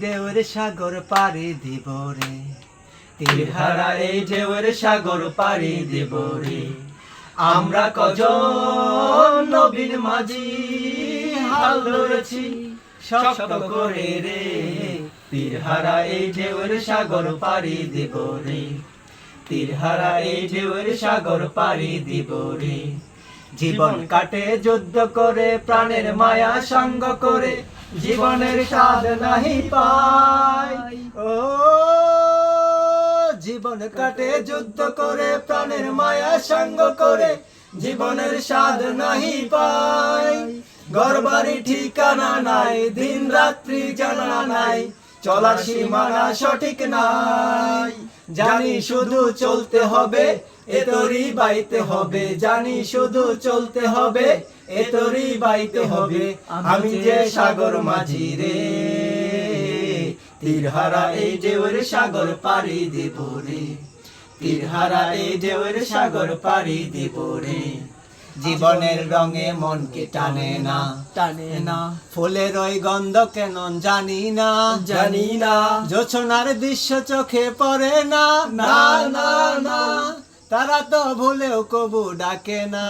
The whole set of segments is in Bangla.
দেওর সাগর পাড়ি দিব রে। তীরহারা এই ঢেউয়ের সাগর পাড়ি দেব রে। আমরা কজন নবীন মাঝি, হাল ধরেছি শক্ত করে রে। তীরহারা এই ঢেউয়ের সাগর পাড়ি দেব রে। তীরহারা এই ঢেউয়ের সাগর পাড়ি দিব রে। জীবন কাটে যুদ্ধ করে, প্রাণের মায়া সঙ্গ করে। জীবনের স্বাদ নাহি পাই। ও, জীবন কাটে যুদ্ধ করে, প্রাণের মায়া সঙ্গ করে, জীবনের স্বাদ নাহি পাই। ঘর বাড়ি ঠিকানা নাই, দিন রাত্রি জানা নাই, চলার সীমানা সঠিক নাই। জানি শুধু চলতে হবে এ তোরই বাইতে হবে জানি শুধু চলতে হবে এ তোরই বাইতে হবে আমি যে সাগর মাঝি রে। তীরহারা এই ঢেউয়ের সাগর পাড়ি দেব রে। তীরহারা এই ঢেউয়ের সাগর পাড়ি দেব রে। জীবনের রঙে মনকে টানে না টানে না। ফুলের ওই গন্ধ কেন জানি না জানি না। জোছনার দৃশ্য চোখে পড়ে না। না না না। তারা তো ভুলেও কবু ডাকে না।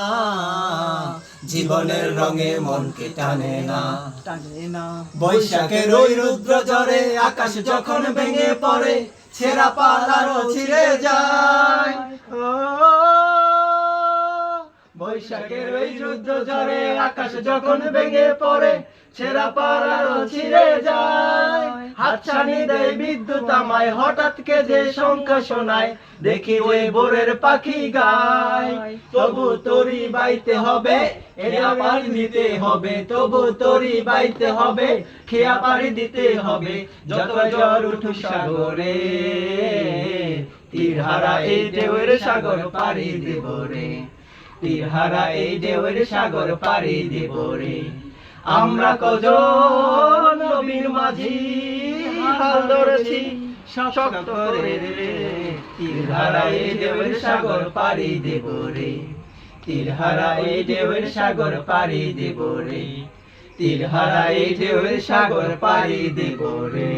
জীবনের রঙে মনকে টানে না। টানে না। বৈশাখের ওই রুদ্র জ্বরে আকাশ যখন ভেঙে পড়ে ছেঁড়া পালারও ছিঁড়ে যায়। ও বৈশাখের ওই রুদ্র জ্বরে আকাশ যখন ভেঙে পড়ে ছেঁড়া পালারও ছিঁড়ে হাতছানি দেয় বিদ্যুৎ আমায়। হঠাৎ কে যে সংখ্যা শোনায়, দেখি ওই বোরের পাখি গায়। তবু তোরি বাইতে হবে দিতে হবে। তবু তোরি বাইতে হবে, খেয়া পাড়ি দিতে হবে। যত জ্বর উঠু সাগরে এই ঢেউয়ের সাগর পাড়ি দেব রে। এই ঢেউয়ের সাগর পাড়ি দেব রে। আমরা কজন নবীর মাঝি। হাল ধরেছি শক্ত করে রে তীরহারা এই দেবের সাগর পাড়ি দেব রে। তীর হারাই দেবের সাগর পাড়ি দেব রে। তীর হারাই দেবের সাগর পাড়ি দেব রে।